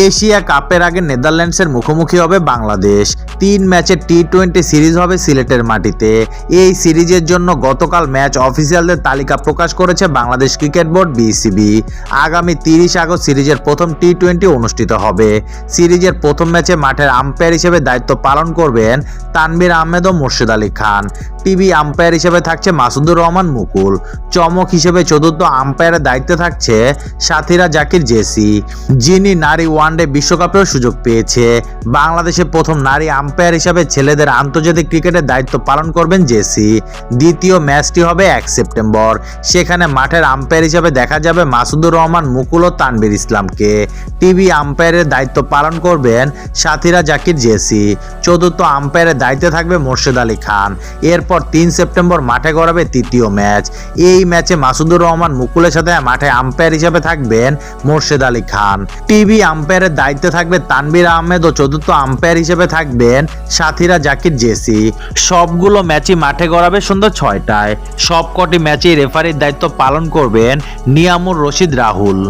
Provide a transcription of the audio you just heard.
Asia কাপের আগে নেদারল্যান্ডসের মুখোমুখি হবে বাংলাদেশ। তিন ম্যাচের টি টোয়েন্টি সিরিজ হবে সিলেটের মাটিতে। এই সিরিজের জন্য গতকাল ম্যাচ অফিসিয়ালদের তালিকা প্রকাশ করেছে বাংলাদেশ ক্রিকেট বোর্ড বিসিবি। আগামী তিরিশ আগস্ট সিরিজের প্রথম টি টোয়েন্টি অনুষ্ঠিত হবে। সিরিজের প্রথম ম্যাচে মাঠের আম্পায়ার হিসেবে দায়িত্ব পালন করবেন তানবির আহমেদ ও মোর্শেদ আলী খান। টিভি আম্পায়ার হিসেবে থাকছে মাসুদুর রহমান মুকুল। চমক হিসেবে চতুর্থ আম্পায়ারের দায়িত্বে থাকছে সাথীরা জাকির জেসি। যিনি নারী ওয়ানডে বিশ্বকাপেও সুযোগ পেয়েছে। বাংলাদেশের প্রথম নারী আম্পায়ার হিসাবে ছেলেদের আন্তর্জাতিক ক্রিকেটের দায়িত্ব পালন করবেন জেসি। দ্বিতীয় ম্যাচটি হবে এক সেপ্টেম্বর। সেখানে মাঠের আম্পায়ার হিসাবে দেখা যাবে মাসুদুর রহমান, মুকুল ও তানবির ইসলামকে। টিভি আম্পায়ারের দায়িত্ব পালন করবেন সাথীরা জাকির জেসি। চতুর্থ আম্পায়ারের দায়িত্বে থাকবে মোর্শেদ আলী খান। এরপর তিন সেপ্টেম্বর মাঠে গড়াবে তৃতীয় ম্যাচ। এই ম্যাচে মাসুদুর রহমান, মুকুলের সাথে মাঠে আম্পায়ার হিসাবে থাকবেন মোর্শেদ আলী খান। টিভি আম্পায়ারের দায়িত্বে থাকবে তানবির আহমেদ ও চতুর্থ আম্পায়ার হিসেবে থাকবেন সাথীরা জাকির জেসি। সবগুলো ম্যাচই মাঠে গড়াবে সন্ধ্যা ছয়টায়। সবকটি ম্যাচেই রেফারির দায়িত্ব পালন করবেন নিয়ামুর রশিদ রাহুল।